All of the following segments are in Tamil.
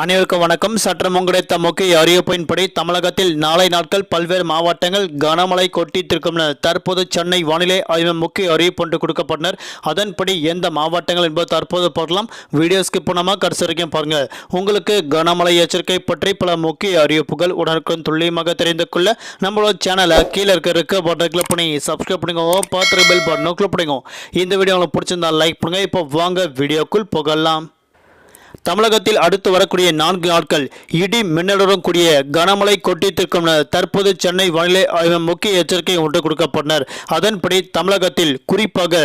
அனைவருக்கும் வணக்கம். சற்றம் கிடைத்த முக்கிய அறிவிப்பின்படி தமிழகத்தில் நாளை நாட்கள் பல்வேறு மாவட்டங்கள் கனமழை கொட்டித்திருக்கும் என தற்போது சென்னை வானிலை ஆய்வு முக்கிய அறிவிப்பு ஒன்று கொடுக்கப்பட்டனர். அதன்படி எந்த மாவட்டங்கள் என்பது தற்போது பார்க்கலாம். வீடியோ ஸ்கிப் பண்ணாமல் கடைசி வரைக்கும் பாருங்கள் உங்களுக்கு கனமழை எச்சரிக்கை பற்றி பல முக்கிய அறிவிப்புகள் உடனுக்குடன் துல்லியமாக தெரிந்து கொள்ள நம்மளோட சேனலை கீழே இருக்க இருக்க பட்டனை கிளிக் பண்ணி சப்ஸ்கிரைப் பண்ணிக்கோங்க பார்த்து பெல் பட்டனும் கிளிக் பண்ணிக்கோங்க இந்த வீடியோ உங்களுக்கு பிடிச்சிருந்தா லைக் பண்ணுங்க. இப்போ வாங்க வீடியோக்குள் போகலாம். தமிழகத்தில் அடுத்து வரக்கூடிய நான்கு நாட்கள் இடி மின்னலுடன் கூடிய கனமழை கொட்டித்திருக்கும் என தற்போது சென்னை வானிலை ஆய்வு முக்கிய எச்சரிக்கை ஒன்று கொடுக்கப்பட்டனர். அதன்படி தமிழகத்தில் குறிப்பாக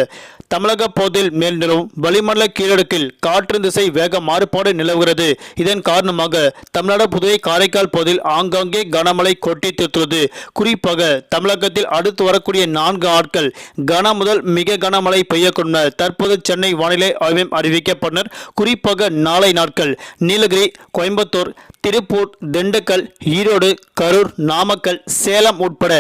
தமிழக போதில் மேல் நிலவும் வளிமண்டல கீழடுக்கில் காற்று திசை வேக மாறுபாடு நிலவுகிறது. இதன் காரணமாக தமிழ்நாடு புதுவை காரைக்கால் போதில் ஆங்காங்கே கனமழை கொட்டி தீர்த்துள்ளது. குறிப்பாக தமிழகத்தில் அடுத்து வரக்கூடிய நான்கு ஆட்கள் கன முதல் மிக கனமழை பெய்யக்கூடும் தற்போது சென்னை வானிலை ஆய்வையும் அறிவிக்கப்பட்டனர். குறிப்பாக நாளை நாட்கள் நீலகிரி கோயம்புத்தூர் திருப்பூர் திண்டுக்கல் ஈரோடு கரூர் நாமக்கல் சேலம் உட்பட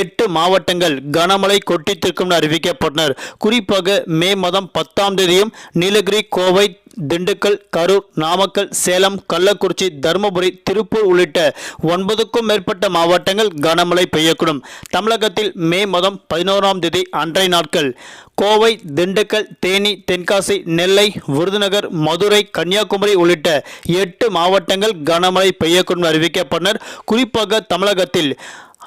எட்டு மாவட்டங்கள் கனமழை கொட்டித்திருக்கும் என அறிவிக்கப்பட்டனர். குறிப்பாக மே மாதம் பத்தாம் தேதியும் நீலகிரி கோவை திண்டுக்கல் கரூர் நாமக்கல் சேலம் கள்ளக்குறிச்சி தருமபுரி திருப்பூர் உள்ளிட்ட ஒன்பதுக்கும் மேற்பட்ட மாவட்டங்கள் கனமழை பெய்யக்கூடும். தமிழகத்தில் மே மாதம் பதினோராம் தேதி அன்றைய நாட்கள் கோவை திண்டுக்கல் தேனி தென்காசி நெல்லை விருதுநகர் மதுரை கன்னியாகுமரி உள்ளிட்ட எட்டு மாவட்டங்கள் கனமழை பெய்யக்கூடும் அறிவிக்கப்பட்டனர். குறிப்பாக தமிழகத்தில்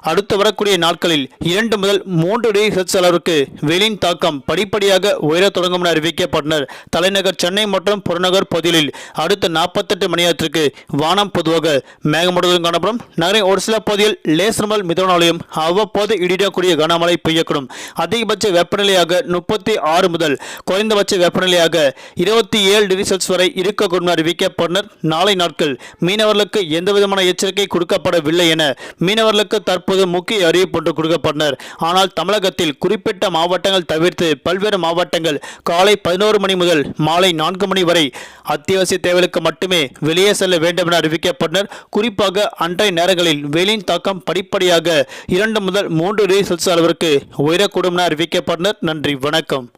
அடுத்து வரக்கூடிய நாட்களில் இரண்டு முதல் மூன்று டிகிரி செல்சியஸ் அளவிற்கு வெயிலின் தாக்கம் படிப்படியாக உயரத் தொடங்கும் என அறிவிக்கப்பட்டனர். தலைநகர் சென்னை மற்றும் புறநகர் பகுதிகளில் அடுத்த நாற்பத்தெட்டு மணி நேரத்திற்கு வானம் பொதுவாக மேகமூட்டத்துடன் காணப்படும். நகரின் ஒரு சில பகுதியில் லேசர் முதல் மிதவனாலையும் அவ்வப்போது இடிடக்கூடிய கனமழை பெய்யக்கூடும். அதிகபட்ச வெப்பநிலையாக முப்பத்தி ஆறு முதல் குறைந்தபட்ச வெப்பநிலையாக இருபத்தி ஏழு டிகிரி செல்சியஸ் வரை இருக்கக்கூடும் என அறிவிக்கப்பட்டனர். நாளை நாட்கள் மீனவர்களுக்கு எந்தவிதமான எச்சரிக்கை கொடுக்கப்படவில்லை என மீனவர்களுக்கு தற்போது முக்கிய அறிவிப்பு ஒன்று கொடுக்கப்பட்டனர். ஆனால் தமிழகத்தில் குறிப்பிட்ட மாவட்டங்கள் தவிர்த்து பல்வேறு மாவட்டங்கள் காலை பதினோரு மணி முதல் மாலை நான்கு மணி வரை அத்தியாவசிய தேவைகளுக்கு மட்டுமே வெளியே செல்ல வேண்டும் என அறிவிக்கப்பட்டனர். குறிப்பாக அன்றைய நேரங்களில் வெயிலின் தாக்கம் படிப்படியாக இரண்டு முதல் மூன்று டிகிரி செல்சியஸ் அளவிற்கு உயரக்கூடும் என அறிவிக்கப்பட்டனர். நன்றி வணக்கம்.